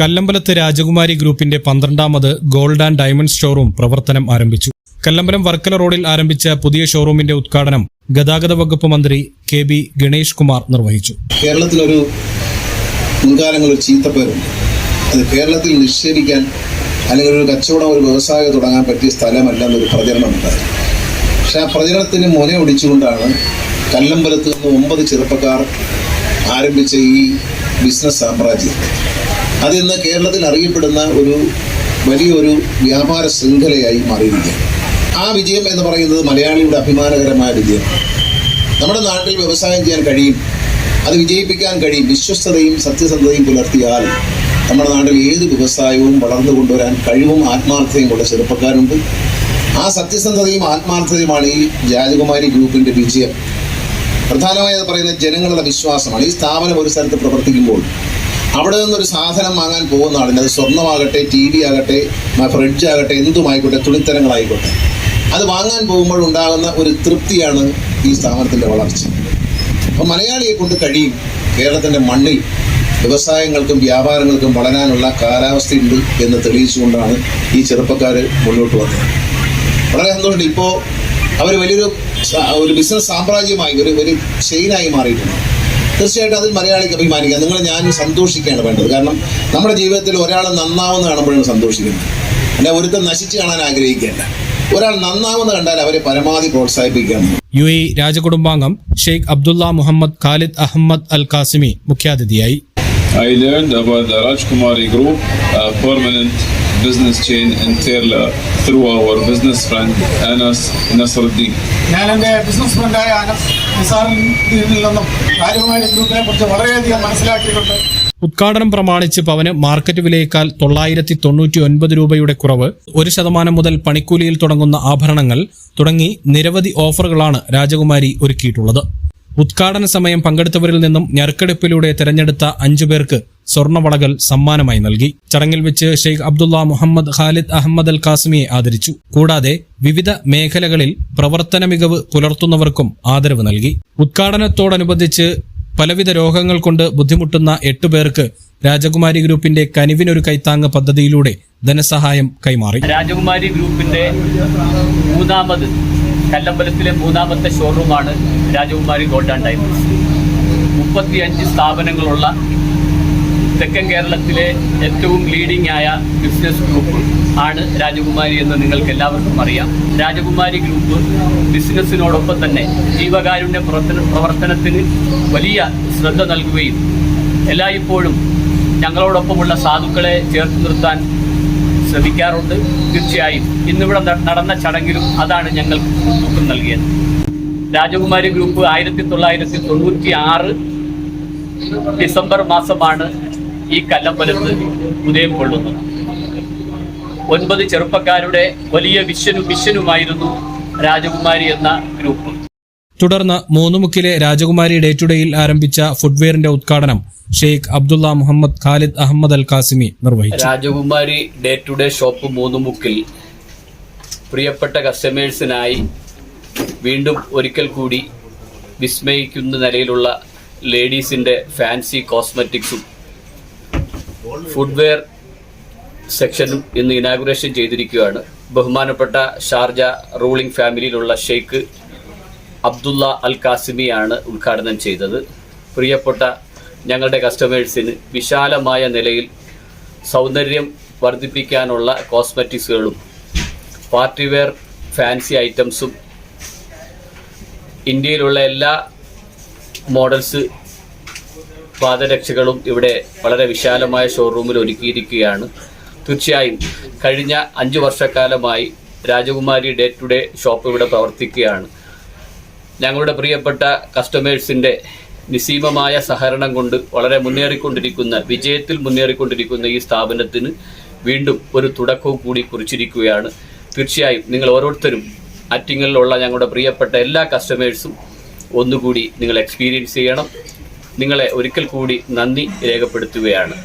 കല്ലമ്പലത്ത് രാജകുമാരി ഗ്രൂപ്പിന്റെ പന്ത്രണ്ടാമത് ഗോൾഡ് ആൻഡ് ഡയമണ്ട് ഷോറൂം പ്രവർത്തനം ആരംഭിച്ചു. കല്ലമ്പലം വർക്കല റോഡിൽ ആരംഭിച്ച പുതിയ ഷോറൂമിന്റെ ഉദ്ഘാടനം ഗതാഗത വകുപ്പ് മന്ത്രി കെ ബി ഗണേഷ് കുമാർ നിർവഹിച്ചു. കേരളത്തിലൊരു മുൻകാലങ്ങളിൽ ചീത്തപ്പേരുണ്ട്. അത് കേരളത്തിൽ നിക്ഷേപിക്കാൻ അല്ലെങ്കിൽ ഒരു കച്ചവടം ഒരു വ്യവസായം തുടങ്ങാൻ പറ്റിയ സ്ഥലമല്ല എന്നൊരു പ്രചരണം ഉണ്ടായിരുന്നു പക്ഷെ ആ പ്രചരണത്തിന് മുന ഒടിച്ചുകൊണ്ടാണ് കല്ലമ്പലത്ത് നിന്ന് ഒമ്പത് ചെറുപ്പക്കാർ ആരംഭിച്ച ഈ ബിസിനസ് സാമ്രാജ്യം. അതിന്ന് കേരളത്തിൽ അറിയപ്പെടുന്ന ഒരു വലിയൊരു വ്യാപാര ശൃംഖലയായി മാറിയിരിക്കുകയാണ്. ആ വിജയം എന്ന് പറയുന്നത് മലയാളിയുടെ അഭിമാനകരമായ വിജയം. നമ്മുടെ നാട്ടിൽ വ്യവസായം ചെയ്യാൻ കഴിയും അത് വിജയിപ്പിക്കാൻ കഴിയും വിശ്വസ്തതയും സത്യസന്ധതയും പുലർത്തിയാൽ നമ്മുടെ നാട്ടിൽ ഏത് വ്യവസായവും വളർന്നു കൊണ്ടുവരാൻ കഴിവും ആത്മാർത്ഥതയും ഉള്ള ചെറുപ്പക്കാരുണ്ട്. ആ സത്യസന്ധതയും ആത്മാർത്ഥതയുമാണ് ഈ രാജകുമാരി ഗ്രൂപ്പിന്റെ വിജയം. പ്രധാനമായി അത് പറയുന്നത് ജനങ്ങളുടെ വിശ്വാസമാണ്. ഈ സ്ഥാപനം ഒരു സ്ഥലത്ത് പ്രവർത്തിക്കുമ്പോൾ അവിടെ നിന്നൊരു സാധനം വാങ്ങാൻ പോകുന്ന ആളിന് അത് സ്വർണമാകട്ടെ ടി വി ആകട്ടെ ഫ്രിഡ്ജ് ആകട്ടെ എന്തുമായിക്കോട്ടെ തുണിത്തരങ്ങളായിക്കോട്ടെ. അത് വാങ്ങാൻ പോകുമ്പോൾ ഉണ്ടാകുന്ന ഒരു തൃപ്തിയാണ് ഈ സ്ഥാപനത്തിന്റെ വളർച്ച. അപ്പോൾ മലയാളിയെ കൊണ്ട് കഴിയും കേരളത്തിന്റെ മണ്ണിൽ വ്യവസായങ്ങൾക്കും വ്യാപാരങ്ങൾക്കും വളരാനുള്ള കാലാവസ്ഥയുണ്ട് എന്ന് തെളിയിച്ചുകൊണ്ടാണ് ഈ ചെറുപ്പക്കാർ മുന്നോട്ട് വന്നത്. വളരെ സന്തോഷമുണ്ട്. ഇപ്പോൾ അവർ വലിയൊരു ഒരു ബിസിനസ് സാമ്രാജ്യമായി ഒരു ഒരു ചെയിനായി മാറിയിട്ടുണ്ട്. തീർച്ചയായിട്ടും അതിൽ മലയാളിക്ക് അഭിമാനിക്കാം. നിങ്ങൾ ഞാൻ സന്തോഷിക്കുകയാണ് വേണ്ടത്. കാരണം നമ്മുടെ ജീവിതത്തിൽ ഒരാൾ നന്നാവുന്ന കാണുമ്പോഴാണ് സന്തോഷിക്കുന്നത് അല്ല ഒരുത്തം നശിച്ച് കാണാൻ ആഗ്രഹിക്കുകയല്ല ഒരാൾ നന്നാവുന്ന കണ്ടാൽ അവരെ പരമാവധി പ്രോത്സാഹിപ്പിക്കാം. U A രാജകുടുംബാംഗം Sheikh Abdullah Mohammed Khalid Ahmed Al Qasimi മുഖ്യാതിഥിയായി. I learned about the Rajkumari Group, a permanent business chain in Kerala, through our business friend Anas Nasruddin. ഞാൻ എന്റെ ബിസിനസ് ഫ്രണ്ടായ അനസ് നിസാറിൽ നിന്നും രാജകുമാരി ഗ്രൂപ്പിനെ കുറിച്ച് വളരെയധികം മനസ്സിലാക്കിയിട്ടുണ്ട് ഉദ്ഘാടനം പ്രമാണിച്ച് പവന് മാർക്കറ്റ് വിലയേക്കാൾ തൊള്ളായിരത്തി തൊണ്ണൂറ്റി ഒൻപത് രൂപയുടെ കുറവ് ഒരു ശതമാനം മുതൽ പണിക്കൂലിയിൽ തുടങ്ങുന്ന ആഭരണങ്ങൾ തുടങ്ങി നിരവധി ഓഫറുകളാണ് രാജകുമാരി ഒരുക്കിയിട്ടുള്ളത് ഉദ്ഘാടന സമയം പങ്കെടുത്തവരിൽ നിന്നും ഞെരുക്കെടുപ്പിലൂടെ തെരഞ്ഞെടുത്ത അഞ്ചു പേർക്ക് സ്വർണവളകൾ സമ്മാനമായി നൽകി. ചടങ്ങിൽ വെച്ച് Sheikh Abdullah Mohammed Khalid Ahmed അൽ കാസിമിയെ ആദരിച്ചു. കൂടാതെ വിവിധ മേഖലകളിൽ പ്രവർത്തന മികവ് പുലർത്തുന്നവർക്കും ആദരവ് നൽകി. ഉദ്ഘാടനത്തോടനുബന്ധിച്ച് പലവിധ രോഗങ്ങൾ കൊണ്ട് ബുദ്ധിമുട്ടുന്ന എട്ടു പേർക്ക് രാജകുമാരി ഗ്രൂപ്പിന്റെ കനിവിനൊരു കൈത്താങ്ങ് പദ്ധതിയിലൂടെ ധനസഹായം കൈമാറി. രാജകുമാരി ഗ്രൂപ്പിന്റെ മൂന്നാമത് കല്ലമ്പലത്തിലെ മൂന്നാമത്തെ ഷോറൂമാണ് രാജകുമാരി ഗോൾഡ് ആൻഡ് ഡയമണ്ട്സ്. മുപ്പത്തിയഞ്ച് സ്ഥാപനങ്ങളുള്ള തെക്കൻ കേരളത്തിലെ ഏറ്റവും ലീഡിംഗ് ആയ ബിസിനസ് ഗ്രൂപ്പ് ആണ് രാജകുമാരി എന്ന് നിങ്ങൾക്ക് എല്ലാവർക്കും അറിയാം. രാജകുമാരി ഗ്രൂപ്പ് ബിസിനസ്സിനോടൊപ്പം തന്നെ ജീവകാരുണ്യ പ്രവർത്തന പ്രവർത്തനത്തിന് വലിയ ശ്രദ്ധ നൽകുകയും എല്ലായ്പ്പോഴും ഞങ്ങളോടൊപ്പമുള്ള സാധുക്കളെ ചേർത്ത് നിർത്താൻ ശ്രമിക്കാറുണ്ട്. തീർച്ചയായും ഇന്നിവിടെ നടന്ന ചടങ്ങിലും അതാണ് ഞങ്ങൾ മുൻതൂക്കം നൽകിയത്. രാജകുമാരി ഗ്രൂപ്പ് ആയിരത്തി തൊള്ളായിരത്തി തൊണ്ണൂറ്റി ആറ് ഡിസംബർ മാസമാണ് ഈ കല്ലമ്പലത്ത് ഉദയം കൊള്ളുന്നു. ഒൻപത് ചെറുപ്പക്കാരുടെ വലിയ വിശ്വനു വിശ്വനുമായിരുന്നു രാജകുമാരി എന്ന ഗ്രൂപ്പ്. തുടർന്ന് മൂന്നുമുക്കിലെ രാജകുമാരി ഡേ ടു ഡേയിൽ ആരംഭിച്ച ഫുഡ്വെയറിന്റെ ഉദ്ഘാടനം Sheikh Abdullah Mohammed Khalid Ahmed Al Qasimi നിർവഹിച്ചു. Rajakumari day to day shop മൂന്നുമുക്കിൽ പ്രിയപ്പെട്ട കസ്റ്റമേഴ്സിനായി വീണ്ടും ഒരിക്കൽ കൂടി വിസ്മയിക്കുന്ന നിലയിലുള്ള ലേഡീസിന്റെ ഫാൻസി കോസ്മെറ്റിക്സും ഫുഡ്വെയർ സെക്ഷനും ഇന്ന് ഇനാഗുറേഷൻ ചെയ്തിരിക്കുകയാണ്. ബഹുമാനപ്പെട്ട ഷാർജ റൂളിംഗ് ഫാമിലിയിലുള്ള ഷെയ്ഖ് അബ്ദുള്ള അൽ കാസിമിയാണ് ഉദ്ഘാടനം ചെയ്തത്. പ്രിയപ്പെട്ട ഞങ്ങളുടെ കസ്റ്റമേഴ്സിന് വിശാലമായ നിലയിൽ സൗന്ദര്യം വർദ്ധിപ്പിക്കാനുള്ള കോസ്മെറ്റിക്സുകളും പാർട്ടി വെയർ ഫാൻസി ഐറ്റംസും ഇന്ത്യയിലുള്ള എല്ലാ മോഡൽസ് പാദരക്ഷകളും ഇവിടെ വളരെ വിശാലമായ ഷോറൂമിൽ ഒരുക്കിയിരിക്കുകയാണ്. തീർച്ചയായും കഴിഞ്ഞ അഞ്ച് വർഷക്കാലമായി രാജകുമാരി ഡേ ടു ഡേ ഷോപ്പ് ഇവിടെ പ്രവർത്തിക്കുകയാണ്. ഞങ്ങളുടെ പ്രിയപ്പെട്ട കസ്റ്റമേഴ്സിന്റെ നിസീമമായ സഹകരണം കൊണ്ട് വളരെ മുന്നേറിക്കൊണ്ടിരിക്കുന്ന വിജയത്തിൽ മുന്നേറിക്കൊണ്ടിരിക്കുന്ന ഈ സ്ഥാപനത്തിന് വീണ്ടും ഒരു തുടക്കവും കൂടി കുറിച്ചിരിക്കുകയാണ്. തീർച്ചയായും നിങ്ങൾ ഓരോരുത്തരും ആറ്റിങ്ങലിലുള്ള ഞങ്ങളുടെ പ്രിയപ്പെട്ട എല്ലാ കസ്റ്റമേഴ്സും ഒന്നുകൂടി നിങ്ങൾ എക്സ്പീരിയൻസ് ചെയ്യണം. നിങ്ങളെ ഒരിക്കൽ കൂടി നന്ദി രേഖപ്പെടുത്തുകയാണ്.